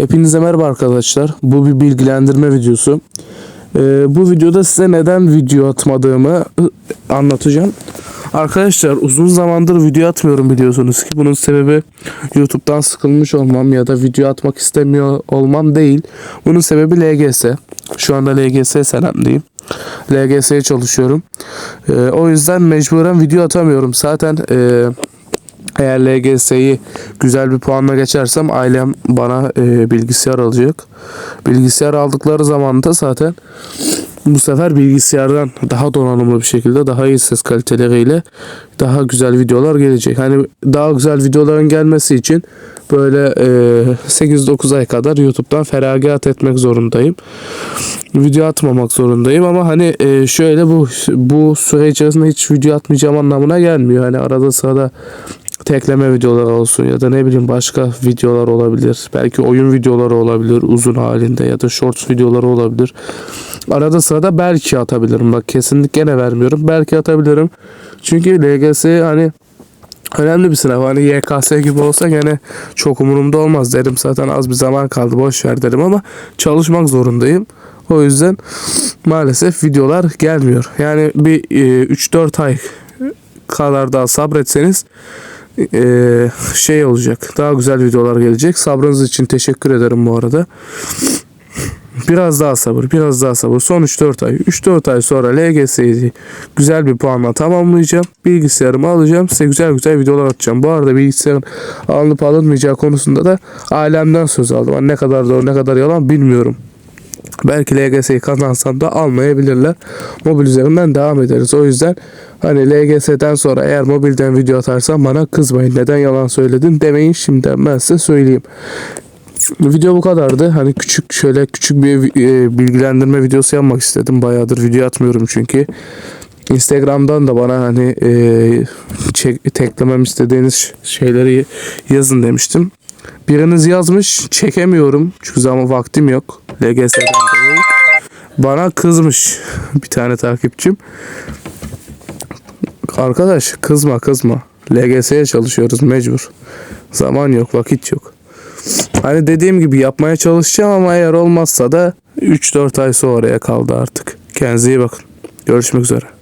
Hepinize merhaba arkadaşlar. Bu bir bilgilendirme videosu. Ee, bu videoda size neden video atmadığımı ı, anlatacağım. Arkadaşlar uzun zamandır video atmıyorum biliyorsunuz ki. Bunun sebebi YouTube'dan sıkılmış olmam ya da video atmak istemiyor olmam değil. Bunun sebebi LGS. Şu anda LGS senemdeyim. LGS'ye çalışıyorum. Ee, o yüzden mecburen video atamıyorum. Zaten e, eğer LGS'yi güzel bir puanla geçersem ailem bana e, bilgisayar alacak. Bilgisayar aldıkları zaman da zaten bu sefer bilgisayardan daha donanımlı bir şekilde daha iyi ses kaliteleriyle daha güzel videolar gelecek. Hani daha güzel videoların gelmesi için böyle e, 8-9 ay kadar YouTube'dan feragat etmek zorundayım. Video atmamak zorundayım ama hani e, şöyle bu bu süre içerisinde hiç video atmayacağım anlamına gelmiyor. Hani arada sırada tekleme videoları olsun ya da ne bileyim başka videolar olabilir. Belki oyun videoları olabilir uzun halinde ya da shorts videoları olabilir. Arada sırada belki atabilirim. Bak kesinlikle gene vermiyorum. Belki atabilirim. Çünkü LGS hani önemli bir sınav. Hani YKS gibi olsa gene çok umurumda olmaz derim. Zaten az bir zaman kaldı boş ver derim ama çalışmak zorundayım. O yüzden maalesef videolar gelmiyor. Yani bir e, 3-4 ay kadar daha sabretseniz e, şey olacak. Daha güzel videolar gelecek. Sabrınız için teşekkür ederim bu arada. Biraz daha sabır, biraz daha sabır. Son 3-4 ay. 3-4 ay sonra LGS'yi güzel bir puanla tamamlayacağım. Bilgisayarımı alacağım. Size güzel güzel videolar atacağım. Bu arada bilgisayarın alınıp alınmayacağı konusunda da ailemden söz aldım. Hani ne kadar doğru ne kadar yalan bilmiyorum. Belki LGS'yi kazansam da almayabilirler. Mobil üzerinden devam ederiz. O yüzden hani LGS'den sonra eğer mobilden video atarsam bana kızmayın. Neden yalan söyledin demeyin. Şimdiden ben size söyleyeyim. Video bu kadardı. Hani küçük şöyle küçük bir e, bilgilendirme videosu yapmak istedim. Bayağıdır video atmıyorum çünkü. Instagram'dan da bana hani e, çek, teklemem istediğiniz şeyleri yazın demiştim. Biriniz yazmış çekemiyorum çünkü zaman vaktim yok. LGS'den dolayı. Bana kızmış bir tane takipçim. Arkadaş kızma kızma. LGS'ye çalışıyoruz mecbur. Zaman yok vakit yok. Hani dediğim gibi yapmaya çalışacağım ama eğer olmazsa da 3-4 ay sonraya kaldı artık. Kendinize iyi bakın. Görüşmek üzere.